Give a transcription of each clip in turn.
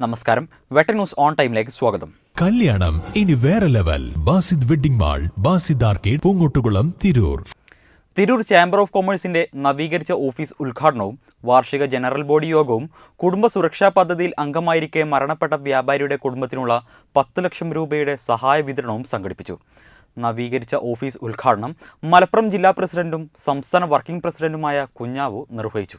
നമസ്കാരം. വെട്ട news on ടൈമിലേക്ക് സ്വാഗതം. കല്യാണം ഇനി വേറെ level. Basid wedding mall Basid arcade Poongottukulam Tirur. Tirur chamber of കൊമേഴ്സിന്റെ നവീകരിച്ച ഓഫീസ് ഉദ്ഘാടനവും വാർഷിക ജനറൽ ബോഡി യോഗവും കുടുംബ സുരക്ഷാ പദ്ധതിയിൽ അംഗമായിരിക്കെ മരണപ്പെട്ട വ്യാപാരിയുടെ കുടുംബത്തിനുള്ള പത്ത് ലക്ഷം രൂപയുടെ സഹായ വിതരണവും സംഘടിപ്പിച്ചു. നവീകരിച്ച ഓഫീസ് ഉദ്ഘാടനം മലപ്പുറം ജില്ലാ പ്രസിഡന്റും സംസ്ഥാന വർക്കിംഗ് പ്രസിഡന്റുമായ കുഞ്ഞാവു നിർവഹിച്ചു.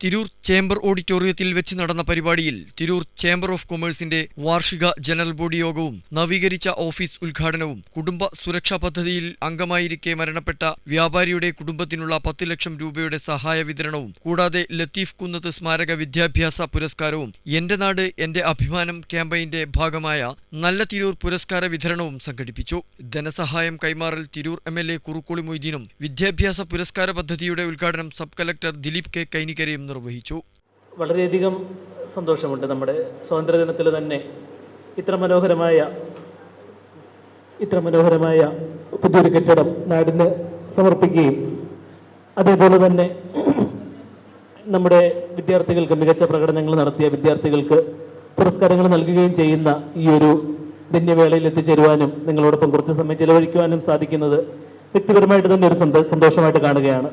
തിരൂർ ചേംബർ ഓഡിറ്റോറിയത്തിൽ വെച്ച് നടന്ന പരിപാടിയിൽ തിരൂർ ചേംബർ ഓഫ് കൊമേഴ്സിന്റെ വാർഷിക ജനറൽ ബോഡി യോഗവും നവീകരിച്ച ഓഫീസ് ഉദ്ഘാടനവും കുടുംബ സുരക്ഷാ പദ്ധതിയിൽ അംഗമായിരിക്കെ മരണപ്പെട്ട വ്യാപാരിയുടെ കുടുംബത്തിനുള്ള പത്ത് ലക്ഷം രൂപയുടെ സഹായ വിതരണവും കൂടാതെ ലത്തീഫ് കുന്നത്ത് സ്മാരക വിദ്യാഭ്യാസ പുരസ്കാരവും എന്റെ നാട് എന്റെ അഭിമാനം ക്യാമ്പയിന്റെ ഭാഗമായ നല്ല തിരൂർ പുരസ്കാര വിതരണവും സംഘടിപ്പിച്ചു. ധനസഹായം കൈമാറൽ Tirur M L A Kurukkoli മൊയ്തീനും വിദ്യാഭ്യാസ പുരസ്കാര പദ്ധതിയുടെ ഉദ്ഘാടനം സബ് കലക്ടർ ദിലീപ് കെ കൈനിക്കരയും നിർവഹിച്ചു. വളരെയധികം സന്തോഷമുണ്ട് നമ്മുടെ സ്വാതന്ത്ര്യദിനത്തിൽ തന്നെ ഇത്ര മനോഹരമായ ഇത്ര മനോഹരമായ പുതിയൊരു കെട്ടിടം നാടിന് സമർപ്പിക്കുകയും അതേപോലെ തന്നെ നമ്മുടെ വിദ്യാർത്ഥികൾക്ക് മികച്ച പ്രകടനങ്ങൾ നടത്തിയ വിദ്യാർത്ഥികൾക്ക് പുരസ്കാരങ്ങൾ നൽകുകയും ചെയ്യുന്ന ഈ ഒരു ധന്യവേളയിൽ എത്തിച്ചേരുവാനും നിങ്ങളോടൊപ്പം കുറച്ച് സമയം ചെലവഴിക്കുവാനും സാധിക്കുന്നത് വ്യക്തിപരമായിട്ട് തന്നെ ഒരു സന്തോഷമായിട്ട് കാണുകയാണ്.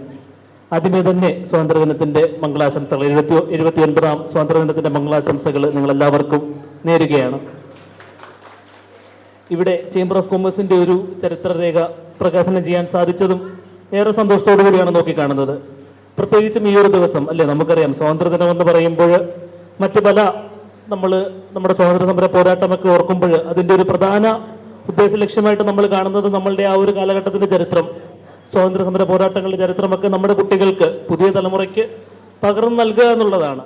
ആദ്യമേ തന്നെ സ്വാതന്ത്ര്യദിനത്തിന്റെ മംഗളാശംസകൾ. എഴുപത്തി എഴുപത്തി ഒൻപതാം സ്വാതന്ത്ര്യദിനത്തിന്റെ മംഗളാശംസകൾ നിങ്ങൾ എല്ലാവർക്കും നേരുകയാണ്. ഇവിടെ ചേംബർ ഓഫ് കൊമേഴ്സിന്റെ ഒരു ചരിത്രരേഖ പ്രകാശനം ചെയ്യാൻ സാധിച്ചതും ഏറെ സന്തോഷത്തോടു കൂടിയാണ് നോക്കിക്കാണുന്നത്. പ്രത്യേകിച്ചും ഈ ഒരു ദിവസം അല്ലേ? നമുക്കറിയാം സ്വാതന്ത്ര്യദിനം എന്ന് പറയുമ്പോൾ മറ്റു പല നമ്മൾ നമ്മുടെ സ്വാതന്ത്ര്യ സമര പോരാട്ടമൊക്കെ ഓർക്കുമ്പോൾ അതിന്റെ ഒരു പ്രധാന ഉദ്ദേശ ലക്ഷ്യമായിട്ട് നമ്മൾ കാണുന്നത് നമ്മളുടെ ആ ഒരു കാലഘട്ടത്തിന്റെ ചരിത്രം. സ്വാതന്ത്ര്യ സമര പോരാട്ടങ്ങളുടെ ചരിത്രമൊക്കെ നമ്മുടെ കുട്ടികൾക്ക് പുതിയ തലമുറയ്ക്ക് പകർന്നു നൽകുക എന്നുള്ളതാണ്.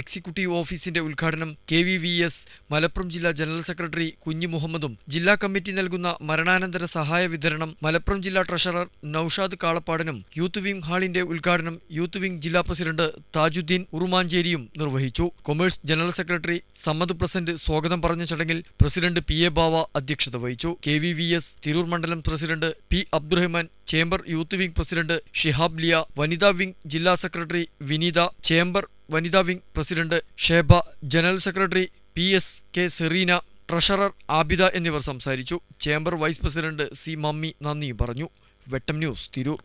എക്സിക്യൂട്ടീവ് ഓഫീസിന്റെ ഉദ്ഘാടനം K V V S Malappuram ജില്ലാ ജനറൽ സെക്രട്ടറി കുഞ്ഞു മുഹമ്മദും ജില്ലാ കമ്മിറ്റി നൽകുന്ന മരണാനന്തര സഹായ വിതരണം മലപ്പുറം ജില്ലാ ട്രഷറർ നൌഷാദ് കാളപ്പാടനും യൂത്ത് വിംഗ് ഹാളിന്റെ ഉദ്ഘാടനം യൂത്ത് വിംഗ് ജില്ലാ പ്രസിഡന്റ് താജുദ്ദീൻ ഉറുമാഞ്ചേരിയും നിർവഹിച്ചു. കൊമേഴ്സ് ജനറൽ സെക്രട്ടറി സമ്മദ് പ്രസന്റ് സ്വാഗതം പറഞ്ഞ ചടങ്ങിൽ പ്രസിഡന്റ് പി എ ബാവ അധ്യക്ഷത വഹിച്ചു. K V V S Tirur മണ്ഡലം president P Abdurahman chamber youth wing president Shihab Liya വനിതാ വിംഗ് ജില്ലാ സെക്രട്ടറി വിനീത ചേംബർ വനിതാ wing president Sheba general secretary P S K Sereena treasurer Abida എന്നിവർ സംസാരിച്ചു. Chamber vice president C Mammi നന്ദിയും പറഞ്ഞു. Vettam news Tirur.